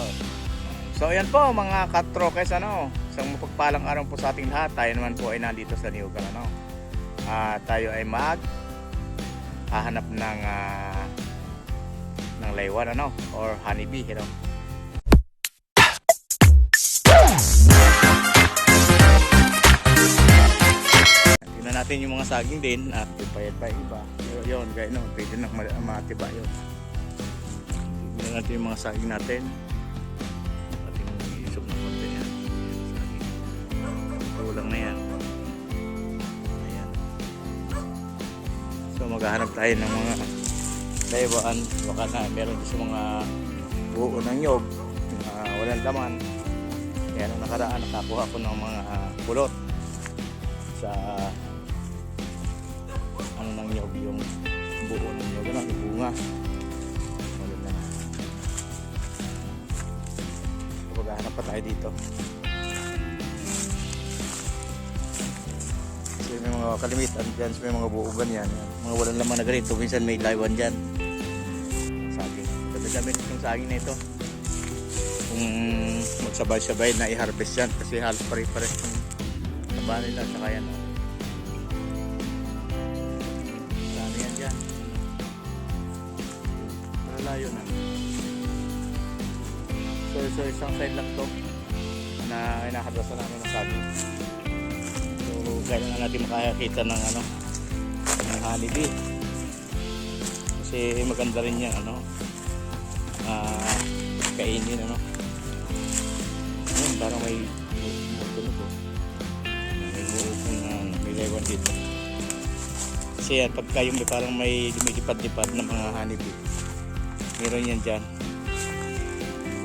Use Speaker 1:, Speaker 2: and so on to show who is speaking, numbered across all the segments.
Speaker 1: Yun. So ayan po mga katrokes ano, isang mapagpalang araw po sa ating lahat. Tayo naman po ay nandito sa Niugan ano. Ah, tayo ay mag hahanap ng ah, ng laywan ano or honeybee you know. Tingnan natin yung mga saging din at yung payat pa iba. Yun, yun gaya no, pwede na ma- matiba yun. Tingnan natin yung mga saging natin. Kulang na yan. Ayan. So maghahanap tayo ng mga laybaan. Baka na meron sa mga buo ng nyog. na walang laman. Kaya nung nakaraan nakakuha ko ng mga pulot sa ano ng nyog yung buo ng nyog ano, yung bunga. Wala na. So, maghahanap pa tayo dito. Kasi may mga kalimitan dyan, may mga buugan yan. yan. Mga walang laman na ganito, minsan may laywan dyan. Saging. Dami-dami itong saging na ito. Kung magsabay-sabay na i-harvest yan kasi halos pare-pares yung taba nila saka yan. oh. Dami yan dyan. Malalayo na. So, so isang side lang to na inahadrasan namin ng saging. Kaya na natin makakita ng ano, ng honeybee. Kasi maganda rin yan, ano, ah, kainin, ano. Ayun, parang may tumutunog oh. May buukong na may lewan dito. Kasi yan, pagka yung parang may lumilipad-lipad na mga honeybee. Meron yan dyan.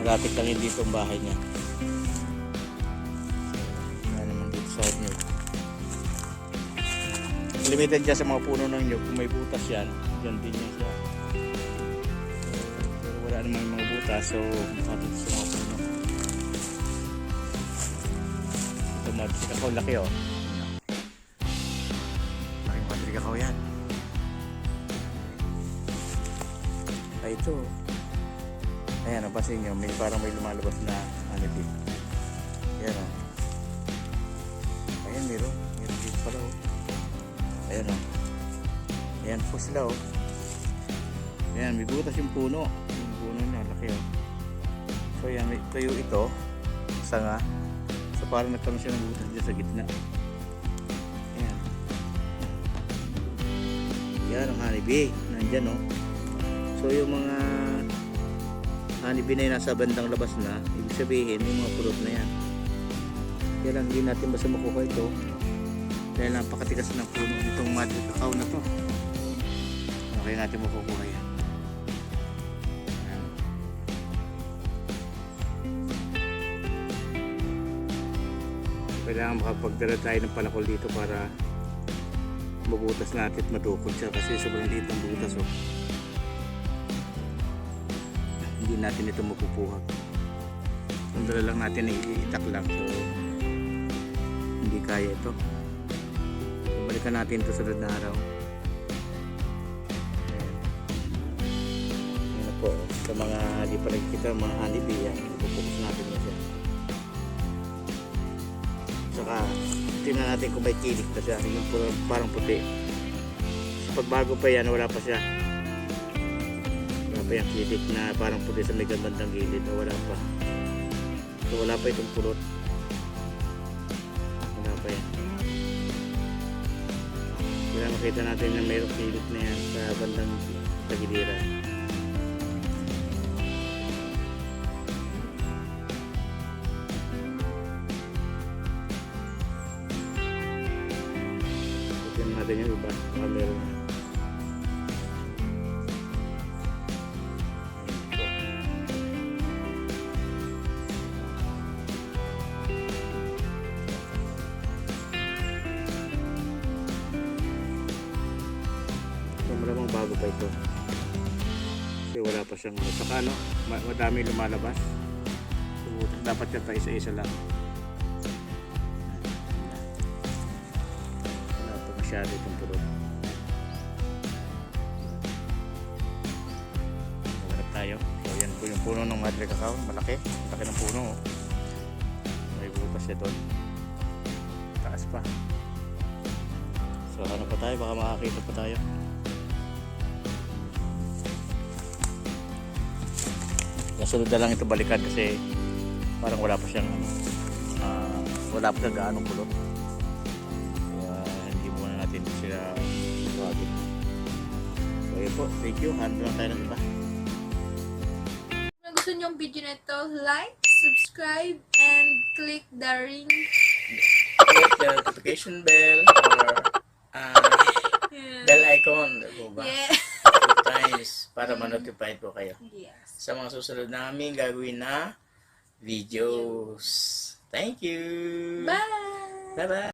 Speaker 1: Malapit lang yun dito ang bahay niya. Limited dyan sa mga puno ng nyug. Kung may butas yan, dyan din yan siya. Pero wala namang mga butas, so makapit sa mga puno. Ito madrid ako, laki oh. Laking madrid ako yan. Ay ito. Ayan, napansin nyo, may parang may lumalabas na honeybee. Ayan o. Ayan, meron. Meron dito pala o. Ayan o. Ayan po sila o. Ayan, may butas yung puno. Yung puno niya, laki o. So ayan, may tayo ito. Sanga. So parang nagkaroon siya ng butas dyan sa gitna. Ayan. Yan ang honeybee. Nandyan o. So yung mga honeybee na yun nasa bandang labas na, ibig sabihin yung mga pulot na yan. Kaya lang hindi natin basta makuha ito dahil napakatigas ng puno nitong madrid cacao na to. Kaya natin makukuha yan? Kailangan makapagdala tayo ng panakol dito para mabutas natin at matukod siya kasi sobrang liit ang butas oh. Hindi natin ito mapupuhag. Kung dala lang natin iitak lang so hindi kaya ito. Balikan natin ito sa sunod na araw. Ayan. Po. Sa mga di pa nagkita mga honeybee, yan. Ipupokus natin na siya. Saka, tingnan natin kung may kilik na siya. Yung puro- parang puti. Sa pagbago pa yan, wala pa siya. Wala pa yung kilik na parang puti sa may bandang gilid. Wala pa. So wala pa itong pulot. Makita natin na mayroong kilik na yan sa bandang tagiliran. Tignan natin yung iba. Baka meron na. Bago pa ito. Kasi wala pa siyang ano. Saka ano, ma- madami lumalabas. So, dapat yan pa isa-isa lang. Wala pa masyado itong pulot. Maghanap tayo. So, yan po yung puno ng madre cacao. Malaki. Malaki ng puno. oh. May butas siya doon. Taas pa. So ano pa tayo? Baka makakita pa tayo. Nasunod na lang ito balikan kasi parang wala pa siyang ano, ah, wala pa siyang gaanong kulot. Kaya hindi muna natin sila tawagin. So yun po, thank you. Hanap lang tayo ng iba.
Speaker 2: Kung gusto niyo ang video na ito, like, subscribe, and click the ring.
Speaker 3: click the notification bell or uh,
Speaker 2: Yeah.
Speaker 3: bell icon po ba?
Speaker 2: Yeah.
Speaker 3: Times para ma-notify po kayo
Speaker 2: Yes.
Speaker 3: sa mga susunod namin gagawin na videos. Thank you!
Speaker 2: Bye!
Speaker 3: Bye-bye!